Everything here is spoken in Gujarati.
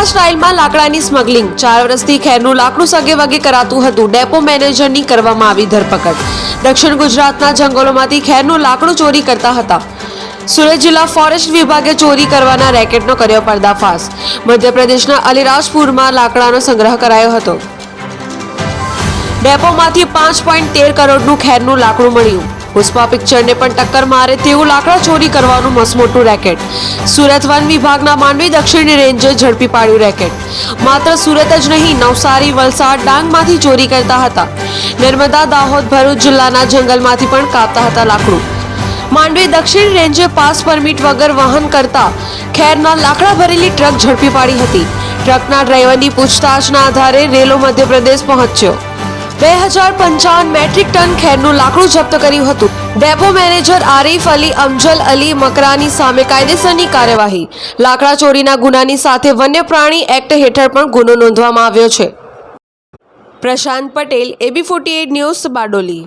નવા સ્ટાઇલમાં લાકડાની સ્મગલિંગ. ચાર વર્ષથી ખેરનું લાકડું સગે વગે કરાતું હતું. ડેપો મેનેજરની કરવામાં આવી ધરપકડ. દક્ષિણ ગુજરાતના જંગલોમાંથી ખેરનું લાકડું ચોરી કરતા હતા. સુરત જિલ્લા ફોરેસ્ટ વિભાગે ચોરી કરવાના રેકેટનો કર્યો પર્દાફાશ. મધ્યપ્રદેશના અલિરાજપુરમાં લાકડાનો સંગ્રહ કરાયો હતો. ડેપોમાંથી પાંચ પોઈન્ટ તેર કરોડનું ખેરનું લાકડું મળ્યું. પુષ્પા પિક્ચરને પણ ટક્કર મારે તેવું લાકડા ચોરી કરવાનું મસમોટું રેકેટ. સુરત વન વિભાગના માંડવી દક્ષિણ રેન્જે ઝડપી પાડ્યું રેકેટ. માત્ર સુરત જ નહીં, નવસારી, વલસાડ ડાંગમાંથી ચોરી કરતા હતા. નર્મદા, દાહોદ, ભરૂચ જિલ્લાના જંગલમાંથી પણ કાપતા હતા લાકડું. માંડવી દક્ષિણ રેન્જે પાસ પરમિટ વગર વહન કરતા ખેરના લાકડા ભરેલી ટ્રક ઝડપી પાડી હતી. ટ્રકના ડ્રાઈવરની પૂછતાછના આધારે રેલો મધ્યપ્રદેશ પહોંચ્યો. બે હજાર પંચાવન મેટ્રિક ટન ખેરનું લાકડું જપ્ત કર્યું હતું. ડેપો મેનેજર આરીફ અલી, અમજલ અલી મકરાની સામે કાયદેસરની કાર્યવાહી. લાકડા ચોરીના ગુનાની સાથે વન્ય પ્રાણી એક્ટ હેઠળ પણ ગુનો નોંધવામાં આવ્યો છે. Prashant Patel, AB forty news Bardoli.